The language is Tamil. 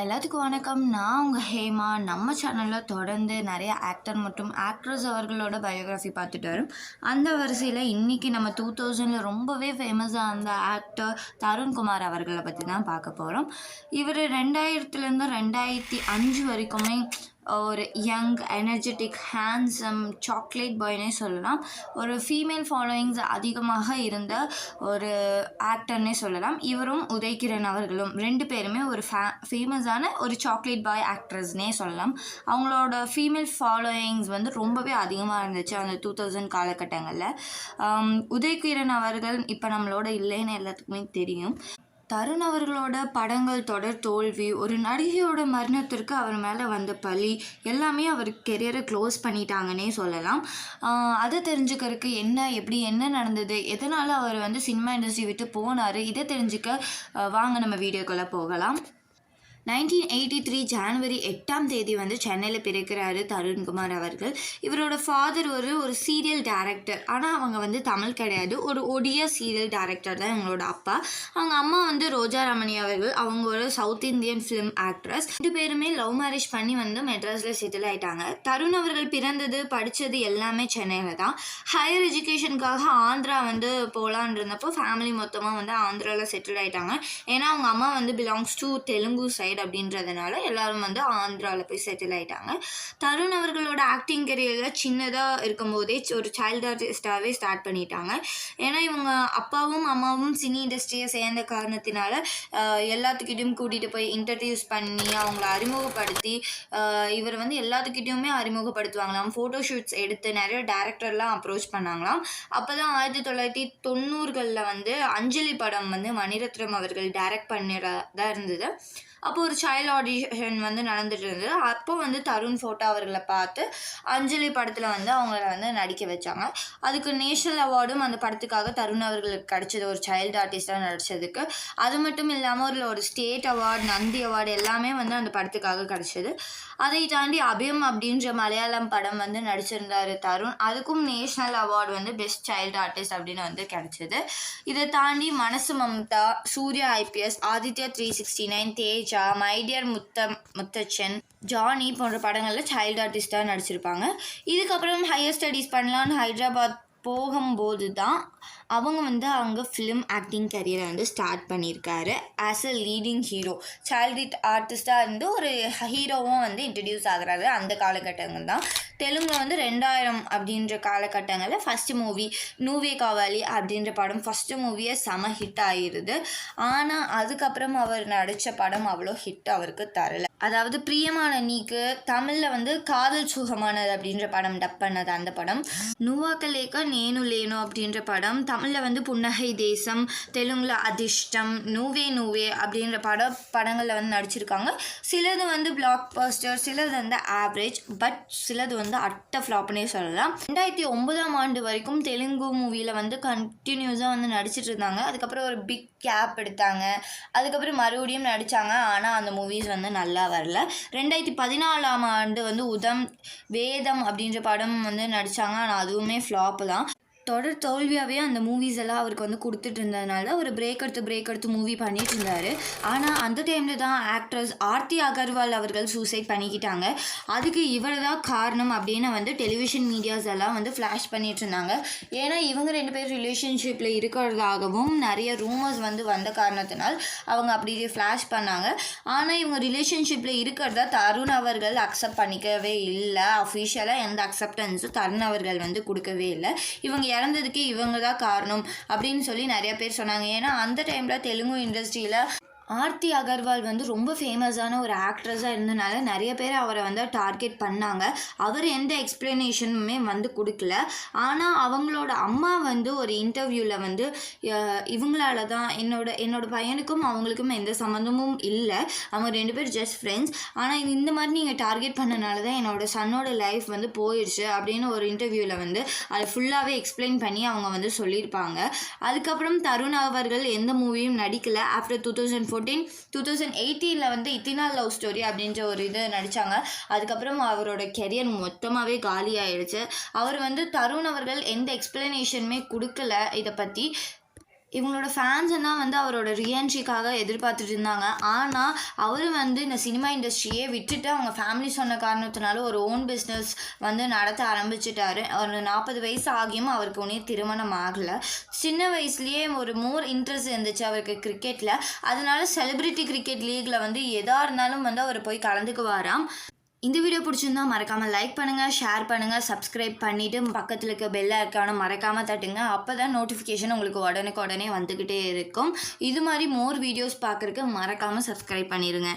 எல்லாத்துக்கும் வணக்கம். நான் உங்கள் ஹேமா. நம்ம சேனலில் தொடர்ந்து நிறைய ஆக்டர் மற்றும் ஆக்ட்ரஸ் அவர்களோட பயோகிராஃபி பார்த்துட்டு வரும். அந்த வரிசையில் இன்றைக்கி நம்ம டூ தௌசண்டில் ரொம்பவே ஃபேமஸாக அந்த ஆக்டர் தருண்குமார் அவர்களை பற்றி தான் பார்க்க போகிறோம் இவர் ரெண்டாயிரத்துலேருந்து ரெண்டாயிரத்தி அஞ்சு வரைக்குமே ஒரு யங் எனர்ஜெட்டிக் ஹேண்ட்ஸம் சாக்லேட் பாய்னே சொல்லலாம். ஒரு ஃபீமேல் ஃபாலோயிங்ஸ் அதிகமாக இருந்த ஒரு ஆக்டர்னே சொல்லலாம். இவரும் உதய்கிரண் அவர்களும் ரெண்டு பேருமே ஒரு ஃபே ஃபேமஸான ஒரு சாக்லேட் பாய் ஆக்ட்ரஸ்னே சொல்லலாம். அவங்களோட ஃபீமேல் ஃபாலோயிங்ஸ் வந்து ரொம்பவே அதிகமாக இருந்துச்சு அந்த டூ தௌசண்ட் காலகட்டங்களில். உதய்கிரண் அவர்கள் இப்போ நம்மளோட இல்லைன்னு எல்லாத்துக்குமே தெரியும். தருண் அவர்களோட படங்கள் தொடர் தோல்வி ஒரு நடிகையோட மரணத்திற்கு அவர் மேலே வந்த பழி எல்லாமே அவர் கெரியரை க்ளோஸ் பண்ணிட்டாங்கன்னே சொல்லலாம். அதை தெரிஞ்சுக்கிறதுக்கு என்ன எப்படி என்ன நடந்தது எதனால் அவர் வந்து சினிமா இண்டஸ்ட்ரி விட்டு போனார் இதை தெரிஞ்சுக்க வாங்க நம்ம வீடியோக்குள்ளே போகலாம். நைன்டீன் எயிட்டி த்ரீ ஜான்வரி எட்டாம் தேதி வந்து சென்னையில் பிறக்கிறாரு தருண்குமார் அவர்கள். இவரோட ஃபாதர் ஒரு ஒரு சீரியல் டேரக்டர் ஆனால் அவங்க வந்து தமிழ் கிடையாது. ஒரு ஒடியா சீரியல் டேரக்டர் தான் இவங்களோட அப்பா. அவங்க அம்மா வந்து ரோஜா ரமணி அவர்கள். அவங்க ஒரு சவுத் இந்தியன் ஃபிலிம் ஆக்ட்ரஸ் ரெண்டு பேருமே லவ் மேரேஜ் பண்ணி வந்து மெட்ராஸில் செட்டில் ஆயிட்டாங்க. தருண் அவர்கள் பிறந்தது படித்தது எல்லாமே சென்னையில் தான். ஹையர் எஜுகேஷனுக்காக ஆந்திரா வந்து போகலான் இருந்தப்போ ஃபேமிலி மொத்தமாக வந்து ஆந்திராவில் செட்டில் ஆயிட்டாங்க. ஏன்னா அவங்க அம்மா வந்து பிலாங்ஸ் டு தெலுங்கு சைடு அப்படின்றதுனால எல்லாரும் வந்து ஆந்திராவில் போய் செட்டில் ஆயிட்டாங்க. தருண் அவர்களோட ஆக்டிங் கெரியரில் சின்னதாக இருக்கும்போதே ஒரு சைல்டு ஆர்டிஸ்டாகவே ஸ்டார்ட் பண்ணிட்டாங்க. ஏன்னா இவங்க அப்பாவும் அம்மாவும் சினி இண்டஸ்ட்ரியை சேர்ந்த காரணத்தினால எல்லாத்துக்கிட்டையும் கூட்டிகிட்டு போய் இன்ட்ரடியூஸ் பண்ணி அவங்கள அறிமுகப்படுத்தி இவர் வந்து எல்லாத்துக்கிட்டையுமே அறிமுகப்படுத்துவாங்களாம். ஃபோட்டோ ஷூட்ஸ் எடுத்து நிறைய டேரக்டர்லாம் அப்ரோச் பண்ணாங்களாம். அப்போ தான் ஆயிரத்தி தொள்ளாயிரத்தி தொண்ணூறுகளில் வந்து அஞ்சலி படம் வந்து மணிரத்னம் அவர்கள் டைரக்ட் பண்ணுறதா இருந்தது. அப்போ ஒரு சைல்டு ஆடிஷன் வந்து நடந்துட்டு இருந்தது அப்போ வந்து தருண் ஃபோட்டோ அவர்களை பார்த்து அஞ்சலி படத்தில் வந்து அவங்கள வந்து நடிக்க வச்சாங்க. அதுக்கு நேஷனல் அவார்டும் அந்த படத்துக்காக தருண் அவர்களுக்கு கிடைச்சது. ஒரு சைல்டு ஆர்டிஸ்டாக நடித்ததுக்கு அது மட்டும் இல்லாமல் ஒரு ஒரு ஸ்டேட் அவார்டு நந்தி அவார்டு எல்லாமே வந்து அந்த படத்துக்காக கிடைச்சது. அதை தாண்டி அபயம் அப்படின்ற மலையாளம் படம் வந்து நடிச்சிருந்தார் தருண். அதுக்கும் நேஷனல் அவார்டு வந்து பெஸ்ட் சைல்டு ஆர்டிஸ்ட் அப்படின்னு வந்து கிடைச்சது. இதை தாண்டி Manasu Mamatha Surya IPS Aditya three sixty nine Teja my dear முத்த முத்தச்சன் ஜானி போன்ற படங்களில் சைல்டு ஆர்டிஸ்டாக நடிச்சிருப்பாங்க. இதுக்கப்புறம் ஹையர் ஸ்டடீஸ் பண்ணலான்னு ஹைதராபாத் போகும்போது தான் அவங்க வந்து அங்கே ஃபிலிம் ஆக்டிங் கரியரை வந்து ஸ்டார்ட் பண்ணியிருக்காரு. As a leading hero child ஆர்டிஸ்ட்டாக இருந்து ஒரு ஹீரோவும் வந்து இன்ட்ரடியூஸ் ஆகுறாரு அந்த காலகட்டங்கள் தான். தெலுங்கில் வந்து ரெண்டாயிரம் அப்படின்ற காலகட்டங்களில் ஃபஸ்ட்டு மூவி நூவே காவாலி அப்படின்ற படம் ஃபஸ்ட்டு மூவியே செம ஹிட் ஆகிருது ஆனால் அதுக்கப்புறம் அவர் நடித்த படம் அவ்வளோ ஹிட் அவருக்கு தரல. அதாவது பிரியமான நீக்கு தமிழில் வந்து காதல் சுகமானது அப்படின்ற படம் டப் பண்ணது அந்த படம். நுவாக்கலேக்கா நேனு லேனோ அப்படின்ற படம். தமிழில் வந்து புன்னகை தேசம் தெலுங்கில் அதிர்ஷ்டம் நூவே நூவே அப்படின்ற பட படங்களில் வந்து நடிச்சிருக்காங்க. சிலது வந்து பிளாக் பஸ்டர் சிலது வந்து ஆவரேஜ் பட் சிலது வந்து வந்து அட்ட ஃப்ளாப்னே சொல்லலாம். ரெண்டாயிரத்தி ஒன்பதாம் ஆண்டு வரைக்கும் தெலுங்கு மூவியில் வந்து கண்டினியூஸாக வந்து நடிச்சிட்டு இருந்தாங்க. அதுக்கப்புறம் ஒரு பிக் கேப் எடுத்தாங்க. அதுக்கப்புறம் மறுபடியும் நடித்தாங்க ஆனால் அந்த மூவிஸ் வந்து நல்லா வரல. ரெண்டாயிரத்தி பதினாலாம் ஆண்டு வந்து உதம் வேதம் அப்படின்ற படம் வந்து நடித்தாங்க ஆனால் அதுவுமே ஃப்ளாப்பு தான். தொடர் தோல்வியாகவே அந்த மூவிஸ் எல்லாம் அவருக்கு வந்து கொடுத்துட்டு இருந்ததுனால ஒரு பிரேக் எடுத்து பிரேக் எடுத்து மூவி பண்ணிட்டு இருந்தார் ஆனால் அந்த டைமில் தான் ஆக்ட்ரஸ் ஆர்த்தி அகர்வால் அவர்கள் சூசைட் பண்ணிக்கிட்டாங்க. அதுக்கு இவர் தான் காரணம் அப்படின்னு வந்து டெலிவிஷன் மீடியாஸ் எல்லாம் வந்து ஃப்ளாஷ் பண்ணிட்டு இருந்தாங்க ஏன்னா இவங்க ரெண்டு பேர் ரிலேஷன்ஷிப்பில் இருக்கிறதாகவும் நிறைய ரூமர்ஸ் வந்து வந்த காரணத்தினால் அவங்க அப்படி ஃப்ளாஷ் பண்ணாங்க. ஆனால் இவங்க ரிலேஷன்ஷிப்பில் இருக்கிறதா தருண் அவர்கள் அக்செப்ட் பண்ணிக்கவே இல்லை. அஃபிஷியலாக எந்த அக்செப்டன்ஸும் தருண் அவர்கள் வந்து கொடுக்கவே இல்லை. இவங்க இறந்ததுக்கு இவங்க தான் காரணம் அப்படின்னு சொல்லி நிறைய பேர் சொன்னாங்க. ஏன்னா அந்த டைமில் தெலுங்கு இண்டஸ்ட்ரியில் ஆர்த்தி அகர்வால் வந்து ரொம்ப ஃபேமஸான ஒரு ஆக்ட்ரஸாக இருந்தனால நிறைய பேர் அவரை வந்து டார்கெட் பண்ணாங்க. அவர் எந்த எக்ஸ்ப்ளனேஷனுமே வந்து கொடுக்கல. ஆனால் அவங்களோட அம்மா வந்து ஒரு இன்டர்வியூவில் வந்து இவங்களால தான் என்னோட என்னோட பையனுக்கும் அவங்களுக்கும் எந்த சம்மந்தமும் இல்லை. அவங்க ரெண்டு பேரும் ஜஸ்ட் ஃப்ரெண்ட்ஸ் ஆனால் இந்த மாதிரி நீங்கள் டார்கெட் பண்ணனால தான் என்னோட சன்னோட லைஃப் வந்து போயிடுச்சு அப்படின்னு ஒரு இன்டர்வியூவில் வந்து அதை ஃபுல்லாகவே எக்ஸ்பிளைன் பண்ணி அவங்க வந்து சொல்லியிருப்பாங்க. அதுக்கப்புறம் தருண் அவர்கள் எந்த மூவியும் நடிக்கலை. After two thousand fourteen two thousand எயிட்டீனில் வந்து இத்தினா லவ் ஸ்டோரி அப்படின்ற ஒரு இது நடித்தாங்க அதுக்கப்புறம் அவரோட கெரியர் மொத்தமாகவே காலி ஆயிடுச்சு அவர் வந்து தருண் அவர்கள் எந்த எக்ஸ்பிளனேஷனுமே கொடுக்கல இதை பற்றி இவங்களோட ஃபேன்ஸ் எல்லாம் வந்து அவரோட ரீஎன்ட்ரிக்காக எதிர்பார்த்துட்டு இருந்தாங்க. ஆனால் அவர் வந்து இந்த சினிமா இண்டஸ்ட்ரியே விட்டுட்டு அவங்க ஃபேமிலி சொன்ன காரணத்தினால ஒரு ஓன் பிஸ்னஸ் வந்து நடத்த ஆரம்பிச்சிட்டாரு. ஒரு நாற்பது வயசு ஆகியும் அவருக்கு ஒன்றே திருமணம் ஆகலை. சின்ன வயசுலேயே ஒரு மோர் இன்ட்ரெஸ்ட் இருந்துச்சு அவருக்கு கிரிக்கெட்டில் அதனால செலிப்ரிட்டி கிரிக்கெட் லீக்ல வந்து எதாக இருந்தாலும் வந்து அவர் போய் கலந்துக்குவாராம். இந்த வீடியோ பிடிச்சிருந்தா மறக்காமல் லைக் பண்ணுங்கள் ஷேர் பண்ணுங்கள் சப்ஸ்கிரைப் பண்ணிவிட்டு பக்கத்தில் இருக்க பெல் ஐக்கானை மறக்காமல் தட்டுங்க. அப்போ தான் நோட்டிஃபிகேஷன் உங்களுக்கு உடனுக்கு உடனே வந்துக்கிட்டே இருக்கும். இது மாதிரி மோர் வீடியோஸ் பார்க்குறக்கு மறக்காமல் சப்ஸ்கிரைப் பண்ணிடுங்க